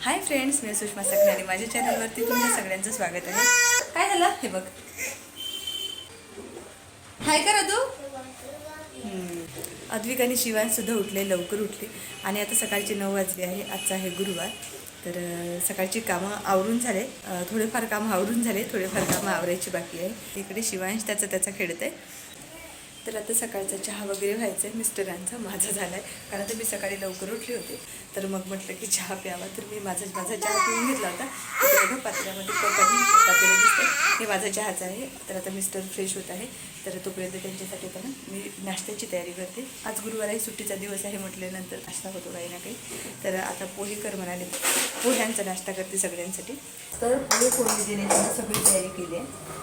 Hi friends मी सुषमा सकरे माझ्या चॅनलवरती तुमच्या सगळ्यांचं स्वागत आहे. काय झालं? हे बघ. हाय करा तू अद्विक आणि शिवान सुद्धा उठले लवकर उठले. आणि आता सकाळचे नऊ वाजले आहे. आजचा आहे गुरुवार. तर सकाळची कामं आवरून झाले. थोडेफार कामं आवरून झाले. थोडेफार कामं आवरायची बाकी आहे. इकडे शिवांश त्याचा त्याचा खेळत आहे तर आता सकाळचा चहा वगैरे व्हायचा आहे. मिस्टरांचा माझा झाला आहे कारण तर मी सकाळी लवकर उठले होते. तर मग म्हटलं की चहा प्यावा. तर मी माझा माझा चहा पिऊन घेतला होता. बघा पात्र्यामध्ये पातेलं दिसतं हे माझा चहाचा आहे. तर आता मिस्टर फ्रेश होत आहे. तर तोपर्यंत त्यांच्यासाठी पण मी नाश्त्याची तयारी करते. आज गुरुवार आहे सुट्टीचा दिवस आहे म्हटल्यानंतर नाश्ता होतो काही ना काही. तर आता पोहे कर म्हणाले. पोह्यांचा नाश्ता करते सगळ्यांसाठी. तर पोहे फोडणी देण्याची सगळी तयारी केली आहे.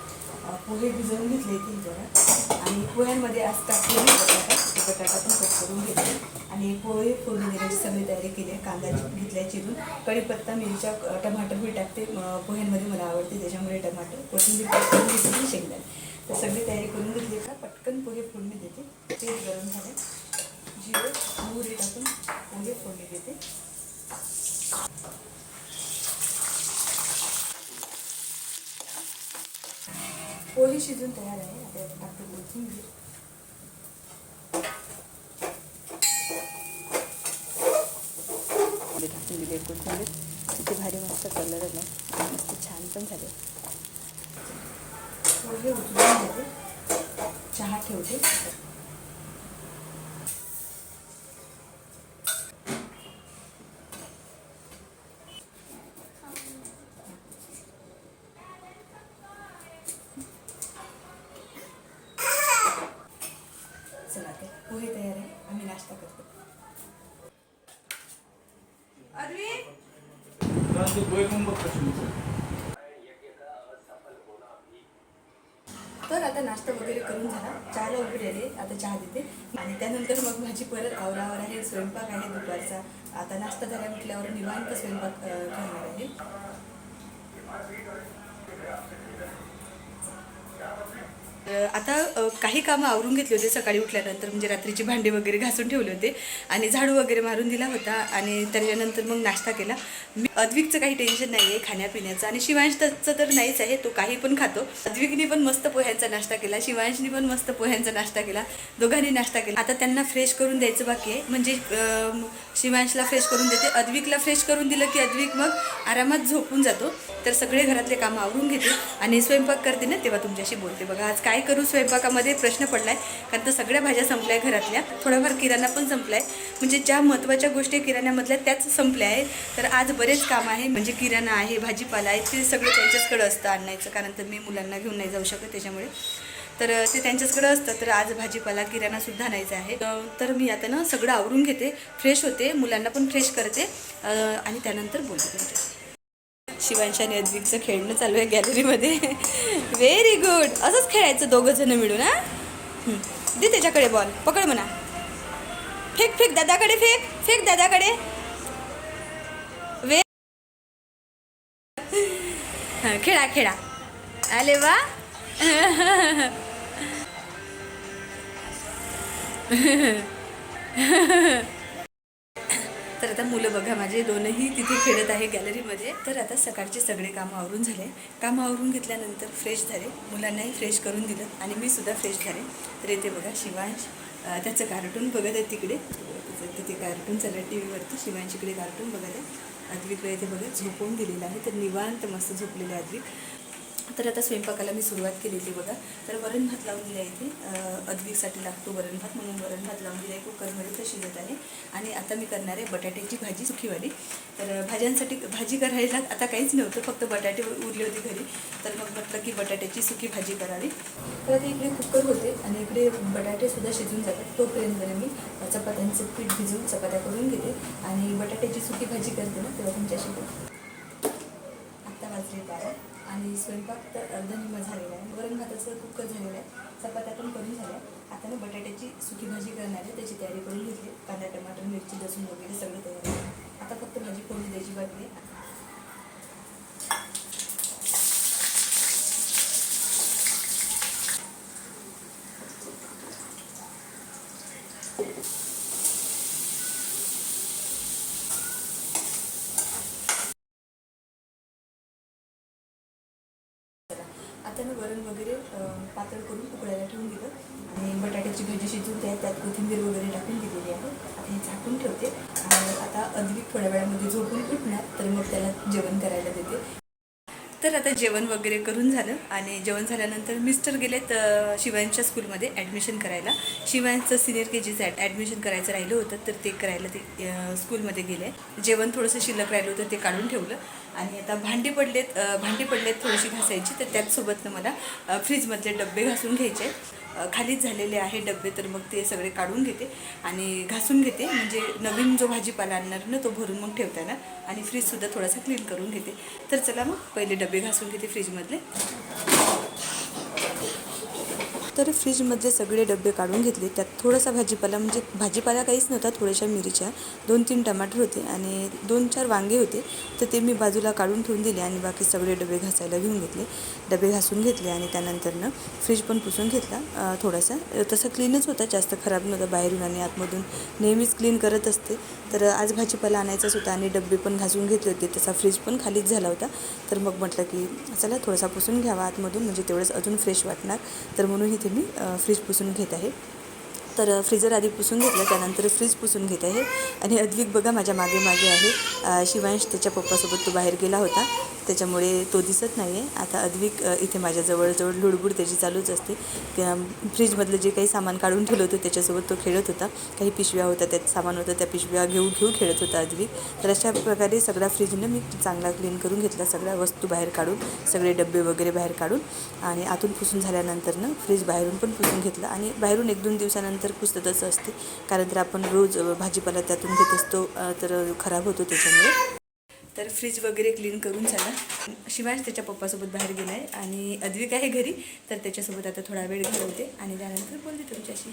पोहे भिजवून घेतले तीन जरा आणि पोह्यांमध्ये आज टाकलेली बटाटा ते बटाटा पण कट करून घेतले आणि पोहे फोडणी देण्याची सगळी तयारी केली आहे. कांदा घेतल्या चिरून. कढीपत्ता मिरच्या टमाटर बी टाकते. पोह्यांमध्ये मला आवडते. त्याच्यामुळे टमाटर कोथिंबीर टाकून घेतली शेंगदाणे. तर सगळी तयारी करून घेतली का पटकन पोहे फोडणी देते तेल गरम झाले जिरे मोहरी टाकून पोहे फोडणी देते पोहे शिजून तयार आहे आता टाकते कोथिंबीर टाकून दिली कोथिंबीर किती भारी मस्त कलर आला आणि मस्त छान पण झाले उचलून घेते चहा ठेवते चला ते पोहे तयार आहे. आम्ही नाश्ता करतो. अरविंद? तर आता नाश्ता वगैरे करून झाला. चहाला वगैरे आले. आता चहा देते. आणि त्यानंतर मग माझी परत आवरावर आहे. स्वयंपाक आहे दुपारचा. आता नाश्ता झाला म्हटल्यावर निवांत स्वयंपाक करणार आहे. आता काही कामं आवरून घेतले होते. सकाळी उठल्यानंतर म्हणजे रात्रीची भांडी वगैरे घासून ठेवले होते आणि झाडू वगैरे मारून दिला होता आणि त्याच्यानंतर मग नाश्ता केला. मी अद्विकचं काही टेन्शन नाही आहे खाण्यापिण्याचं आणि शिवांशचं तर नाहीच आहे. तो काही पण खातो. अद्विकने पण मस्त पोह्यांचा नाश्ता केला. शिवांशनी पण मस्त पोह्यांचा नाश्ता केला. दोघांनी नाश्ता केला. आता त्यांना फ्रेश करून द्यायचं बाकी आहे. म्हणजे शिवांशला फ्रेश करून देते. अद्विकला फ्रेश करून दिलं की अद्विक मग आरामात झोपून जातो. तर सगळे घरातले कामं आवरून घेते आणि स्वयंपाक करते ना तेव्हा तुमच्याशी बोलते. बघा आज काय काय करू स्वयंपाकामध्ये प्रश्न पडला आहे कारण तर सगळ्या भाज्या संपल्या घरातल्या. थोडाफार किराणा पण संपलाय. म्हणजे ज्या महत्त्वाच्या गोष्टी किराण्यामधल्या त्याच संपल्या आहेत. तर आज बरेच काम आहे. म्हणजे किराणा आहे भाजीपाला आहे ते सगळं त्यांच्याचकडे असतं आणायचं. कारण तर मी मुलांना घेऊन नाही जाऊ शकत त्याच्यामुळे. तर ते त्यांच्याचकडं असतं. तर आज भाजीपाला किराणासुद्धा आणायचा आहे. तर मी आता ना सगळं आवरून घेते. फ्रेश होते. मुलांना पण फ्रेश करते. आणि त्यानंतर बोलते तुमच्याशी. शिवांश आणि अद्विकचं खेळणं चालू आहे गॅलरीमध्ये. व्हेरी गुड असंच खेळायचं दोघं जण मिळून हा? दे त्याच्याकडे बॉल पकड म्हणा. फेक फेक दादाकडे फेक फेक दादाकडे. वे खेळा खेळा. आले वा. तर आता मुलं बघा माझे दोनही तिथे खेळत आहे गॅलरीमध्ये. तर आता सकाळचे सगळे कामं आवरून झाले. कामं आवरून घेतल्यानंतर फ्रेश झाले. मुलांनाही फ्रेश करून दिलं आणि मी सुद्धा फ्रेश झाले. तर येथे बघा शिवांश त्याचं कार्टून बघत आहे तिकडे. तिथे कार्टून चाललं टी व्हीवरती शिवांश इकडे कार्टून बघत आहे. अद्विकला इथे बघा झोपवून दिलेलं आहे. तर निवांत मस्त झोपलेलं आहे अद्विक तर आता स्वयंपाकाला मी सुरुवात केलेली बघा. तर वरण भात लावून दिला इथे. अदवीसाठी लागतो वरण भात म्हणून वरण भात लावून दिला. आहे कुकरमध्ये तर शिजत आहे. आणि आता मी करणार आहे बटाट्याची भाजी सुखीवाली. तर भाज्यांसाठी भाजी करायला आता काहीच नव्हतं. फक्त बटाटे उरले होते घरी. तर मग म्हटलं की बटाट्याची सुकी भाजी करावी. तर आता इकडे कुकर होते आणि इकडे बटाटेसुद्धा शिजून जातात. तोपर्यंत मी चपात्यांचं पीठ भिजवून चपात्या करून घेते. आणि बटाट्याची सुकी भाजी करते ना तेव्हा तुमच्याशी आता आत्ता वाजले बारा. आणि स्वयंपाक तर अर्धनिम्मा झालेला आहे. वरण भाताचं कुकर झालेलं आहे. चपात्या पण करून झाल्या. आता ना बटाट्याची सुकी भाजी करणार आहे. त्याची तयारी करून घेतली. कांदा टमाटर मिरची लसूण वगैरे सगळं तयार आता फक्त माझी फोडणी द्यायची बाकी आहे आता ना वरण वगैरे पातळ करून उकडायला ठेवून दिलं. आणि बटाट्याची भाजी शिजून त्या त्यात कोथिंबीर वगैरे टाकून दिलेली आहे. आता हे झाकून ठेवते. आणि आता अद्विक थोड्या वेळामध्ये झोपून उठणार तर मग त्याला जेवण करायला देते. तर आता जेवण वगैरे करून झालं. आणि जेवण झाल्यानंतर मिस्टर गेलेत अ, शिवांच्या स्कूलमध्ये ॲडमिशन करायला. शिवांचं सिनियर के जीचं ॲडमिशन करायचं राहिलं होतं तर ते करायला ते स्कूलमध्ये गेले. जेवण थोडंसं शिल्लक राहिलं होतं ते काढून ठेवलं. आणि आता भांडी पडलेत भांडी पडलेत थोडीशी घासायची तर त्याचसोबतनं मला फ्रीजमधले डबे घासून घ्यायचे आहेत. खालीच झालेले आहे डबे तर मग ते सगळे काढून घेते आणि घासून घेते. म्हणजे नवीन जो भाजीपाला आणणार ना तो भरून मग ठेवता येणार आणि फ्रीजसुद्धा थोडासा क्लीन करून घेते. तर चला मग पहिले डबे घासून घेते फ्रीजमधले. तर फ्रीजमधले सगळे डबे काढून घेतले. त्यात थोडासा भाजीपाला म्हणजे भाजीपाला काहीच नव्हता थोड्याशा मिरच्या दोन तीन टमाटर होते आणि दोन चार वांगे होते. तर ते मी बाजूला काढून ठेवून दिले आणि बाकी सगळे डबे घासायला घेऊन घेतले. डबे घासून घेतले आणि त्यानंतरनं फ्रीज पण पुसून घेतला थोडासा. तसा क्लीनच होता जास्त खराब नव्हता बाहेरून आणि आतमधून नेहमीच क्लीन करत असते. तर आज भाजीपाला आणायचाच होता आणि डबे पण घासून घेतले होते तसा फ्रीज पण खालीच झाला होता. तर मग म्हटलं की चला थोडासा पुसून घ्यावा आतमधून म्हणजे तेवढंच अजून फ्रेश वाटणार. तर म्हणून इथे मी फ्रीज पुसून घेत आहे. तर फ्रीजर आधी पुसून घेतलं त्यानंतर फ्रीज पुसून घेत आहे. आणि अद्विक बघा माझ्या मागे मागे आहे. शिवांश त्याच्या पप्पासोबत तो बाहेर गेला होता. त्याच्यामुळे तो दिसत नाही आहे आता अद्विक इथे माझ्या जवळजवळ लुडबुड त्याची चालूच असते. त्या फ्रीजमधलं जे काही सामान काढून ठेवलं होतं त्याच्यासोबत तो खेळत होता. काही पिशव्या होत्या त्यात सामान होतं त्या पिशव्या घेऊ घेऊ खेळत होता अद्विक. तर अशा प्रकारे सगळा फ्रीजनं मी चांगला क्लीन करून घेतला सगळ्या वस्तू बाहेर काढून सगळे डबे वगैरे बाहेर काढून आणि आतून पुसून झाल्यानंतरनं फ्रीज बाहेरून पण पुसून घेतलं. आणि बाहेरून एक दोन दिवसानंतर पुसतच असते. कारण तर आपण रोज भाजीपाला त्यातून घेत असतो तर खराब होतो त्याच्यामुळे. तर फ्रीज वगैरे क्लीन करून झाला. शिवांश त्याच्या पप्पासोबत बाहेर गेला आहे आणि अद्विक आहे घरी तर त्याच्यासोबत आता थोडा वेळ घालवते आणि त्यानंतर बोलते तुमच्याशी.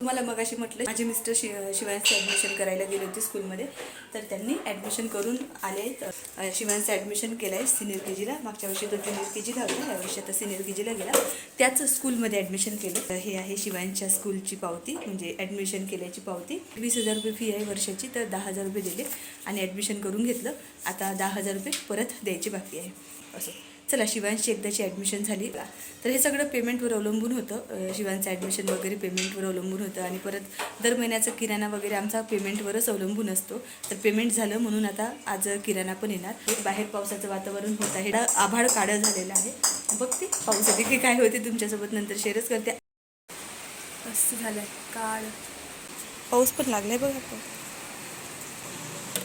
तुम्हाला मग अशी म्हटलं माझे मिस्टर शि शिवांशचं ॲडमिशन करायला गेले होते स्कूलमध्ये तर त्यांनी ॲडमिशन करून आले आहेत. शिवांचं ॲडमिशन केलं आहे सिनियर के जीला मागच्या वर्षी तो ज्युनियर के जीला होता. या वर्षी आता सिनियर के जीला गेला. त्याच स्कूलमध्ये ॲडमिशन केलं. हे आहे शिवांच्या स्कूलची पावती म्हणजे ॲडमिशन केल्याची पावती. वीस हजार रुपये फी आहे वर्षाची तर दहा हजार रुपये दिले आणि ॲडमिशन करून घेतलं. आता दहा हजार रुपये परत द्यायची बाकी आहे. असं. चला शिवांशी एकदाची ॲडमिशन झाली. तर हे सगळं पेमेंटवर अवलंबून होतं. शिवांचं ॲडमिशन वगैरे पेमेंटवर अवलंबून होतं आणि परत दर महिन्याचं किराणा वगैरे आमचा पेमेंटवरच अवलंबून असतो. तर पेमेंट झालं म्हणून आता आज किराणा पण येणार. बाहेर पावसाचं वातावरण होत आहे. आभाळ काळं झालेलं आहे. बघते पाऊस आधी की काय होते तुमच्यासोबत. नंतर शेअरच करते. मस्त झालं काळ. पाऊस पण लागलाय बघा. आता.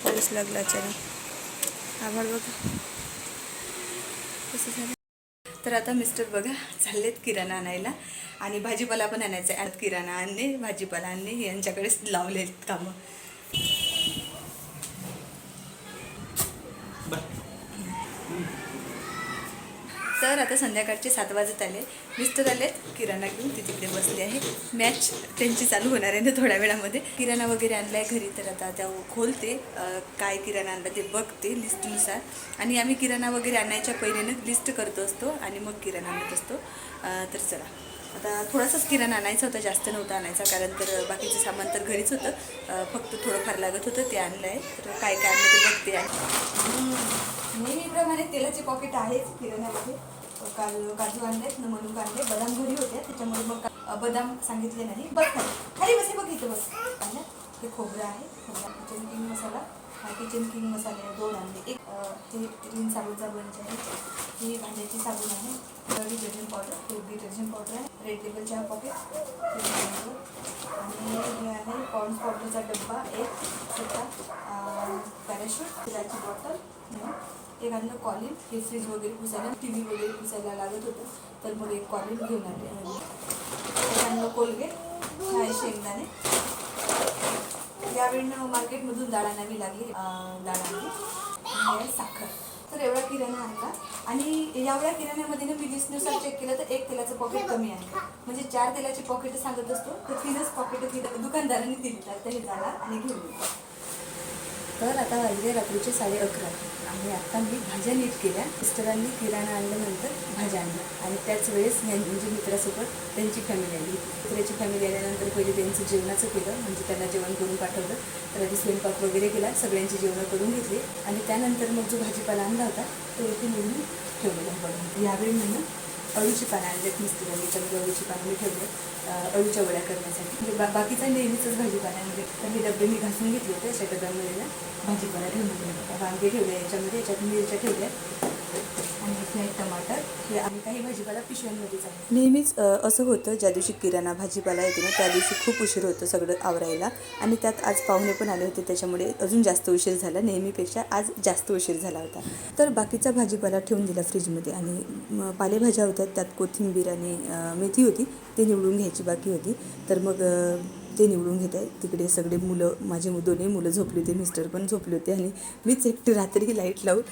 पाऊस लागला अचानक. आभाळ बघा. कसं झालं? तर आता मिस्टर बघा चाललेत किराणा आणायला. आणि भाजीपाला पण आणायचा आहे किराणा आणणे भाजीपाला आणणे यांच्याकडेच लावले आहेत कामं. तर आता संध्याकाळचे सात वाजत आले. मिस्टर आलेत. किराणा घेऊन ती तिकडे बसली आहे. मॅच त्यांची चालू होणार आहे ना थोड्या वेळामध्ये. किराणा वगैरे आणलाय घरी तर आता त्या खोलते. काय किराणा आणला ते बघते लिस्टनुसार आणि आम्ही किराणा वगैरे आणायच्या पहिल्यानं लिस्ट करत असतो आणि मग किराणा आणत असतो. तर चला. आता थोडासाच किराणा आणायचा होता जास्त नव्हता आणायचा कारण तर बाकीचं सामान तर घरीच होतं. फक्त थोडंफार लागत होतं ते आणलं आहे तर काय काय आणलं ते बघते आहे नेहमीप्रमाणे तेलाचे पॉकेट आहेच किराण्यामध्ये. काल काजू आणलेत न मनुक आणले बदाम घरी होते त्याच्यामुळे मग बदाम सांगितले नाही. बघ खाली बसे बघ इथे बस. आणलं हे खोबरं आहे. खोबरा किचन किंग मसाला. हा किचन किंग मसाले दोन आणले. एक अं, हे ग्रीन बंच आहे. ही भांड्याची साबण आहे. डिटर्जंट पावडर हे डिटर्जंट पावडर आहे. रेड लेबल चहा पॉकेट आणि हे आहे पॉन्ड्स पावडरचा डब्बा एक छोटा पॅराशूट तिलाची बॉटल एक आणलं कॉलिन. हे फ्रीज वगैरे पुसायला टी व्ही वगैरे पुसायला लागत होतं. तर मग एक कॉलिन घेऊन आले. एक आणलं कोलगेट हा आहे शेंगदाणे यावेळेनं मार्केटमधून डाळ आणावी लागली. डाळ आणली आहे साखर. तर एवढा किराणा आणला आणि एवढ्या किराण्यामध्ये ना मी लिस्टनुसार चेक केलं तर एक तेलाचं पॉकेट कमी आहे. म्हणजे चार तेलाची पॉकेट सांगत असतो तर तीनच पॉकेट दुकानदारांनी दिली तर हे झाला आणि घेऊन तर आता वाजले रात्रीचे साडे अकरा. आणि आता मी भाज्या नीट केल्या. मिस्टरांनी किराणा आणल्यानंतर भाज्या आणल्या. आणि त्याच वेळेस म्हणजे मित्रासोबत त्यांची फॅमिली आली. मित्राची फॅमिली आल्यानंतर पहिले त्यांचं जेवणाचं केलं. म्हणजे त्यांना जेवण करून पाठवलं. तर आधी स्वयंपाक वगैरे केला. सगळ्यांची जेवणं करून घेतली. आणि त्यानंतर मग जो भाजीपाला आणला होता तो इथे निवडून ठेवलेला बनवून यावेळी म्हणून अळूची पानं आणलेत मिस्त्रीने त्यामध्ये अळूची पानं मी ठेवले अळूच्या वड्या करण्यासाठी. म्हणजे बा बाकीचा नेहमीच भाजीपाल्यामध्ये तर हे डबे मी घासून घेतले होते अशा डब्यामध्ये ना भाजीपाला ठेवून दिले वांगे ठेवले याच्यामध्ये याच्यात मिरच्या ठेवल्या आणि इथे टमाटर हे आम्ही काही भाजीपाला पिशव्यांमध्येच आहे. नेहमीच असं होतं ज्या दिवशी किराणा भाजीपाला येतो ना त्या दिवशी खूप उशीर होतो सगळं आवरायला. आणि त्यात आज पाहुणे पण आले होते त्याच्यामुळे अजून जास्त उशीर झाला. नेहमीपेक्षा आज जास्त उशीर झाला होता. तर बाकीचा भाजीपाला ठेवून दिला फ्रीजमध्ये आणि पालेभाज्या होत्या त्यात कोथिंबीर आणि मेथी होती ते निवडून घ्यायची बाकी होती. तर मग ते निवडून घेत आहे तिकडे सगळे मुलं माझे मु- दोन्ही मुलं झोपली होते मिस्टर पण झोपले होते आणि मीच एकटी रात्री लाइट लावून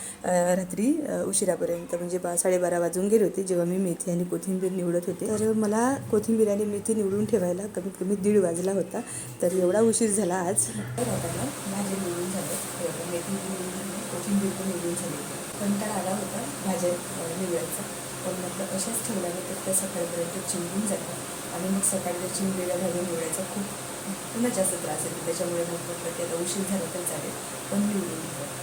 रात्री उशिरापर्यंत म्हणजे बा साडेबारा वाजून गेले होते जेव्हा मी मेथी आणि कोथिंबीर निवडत होते. तर मला कोथिंबीर आणि मेथी निवडून ठेवायला कमीत कमी दीड वाजला होता. तर एवढा उशीर झाला आज. भाजी निवडून झालं मेथी निवडून कोथिंबीर पण निवडून झाली. कंटाळा आला होता भाज्या निवडायचा. पण म्हटलं अशाच ठेवल्यानंतर तर त्या सकाळपर्यंत चिंबून जातात. आणि मग सकाळी जर चिंबलेल्या भाज्या निवडायचा खूप पुन्हा जास्त त्रास येतो. त्याच्यामुळे मग म्हटलं की आता उशीर झाला तर चालेल. पण निवडून घेतलं.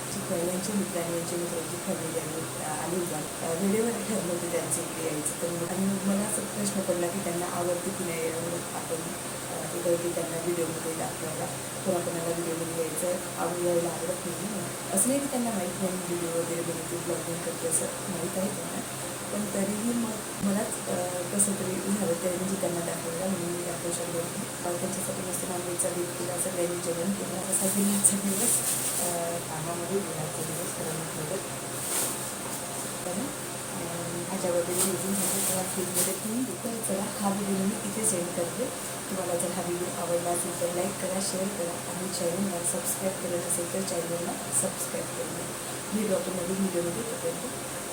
यांचे मित्र आणि यांचे मित्रांची फॅमिली आणि आली होता. वेळेवर ठरलं होतं त्यांचं इकडे यायचं तर मग आणि मग मला असं प्रश्न पडला की त्यांना आवडते की नाही आपण अ, त्यांना व्हिडिओमध्ये दाखवायला. कोणाकोणाला व्हिडिओमध्ये यायचं आवड यायला आवडत नाही. असं नाही की त्यांना माहीत नाही व्हिडिओ वगैरे बनवते ब्लॉगिंग करते असं माहीत आहे त्यांना. पण तरीही मग मलाच कसं तरी झालं तरी म्हणजे त्यांना दाखवायला म्हणून मी दाखवशाल बनवली त्यांच्यासाठी मस्त नॉनव्हेजचा बेट केला सगळ्यांनी जेवण केलं. असा दिवसचा दिवस कामामध्ये दिवसचा दिवस करायला मदत तर भाज्या वगैरे निघून झाल्या तेव्हा फ्रीजमध्ये तुम्ही तर चला हा व्हिडिओ मी इथे सेंड करते. तुम्हाला जर हा व्हिडिओ आवडला असेल तर लाईक करा शेअर करा आणि चॅनलला सबस्क्राईब करत असेल तर चॅनलला सबस्क्राईब करून मी व्हिडिओ नवीन व्हिडिओमध्ये तोपर्यंत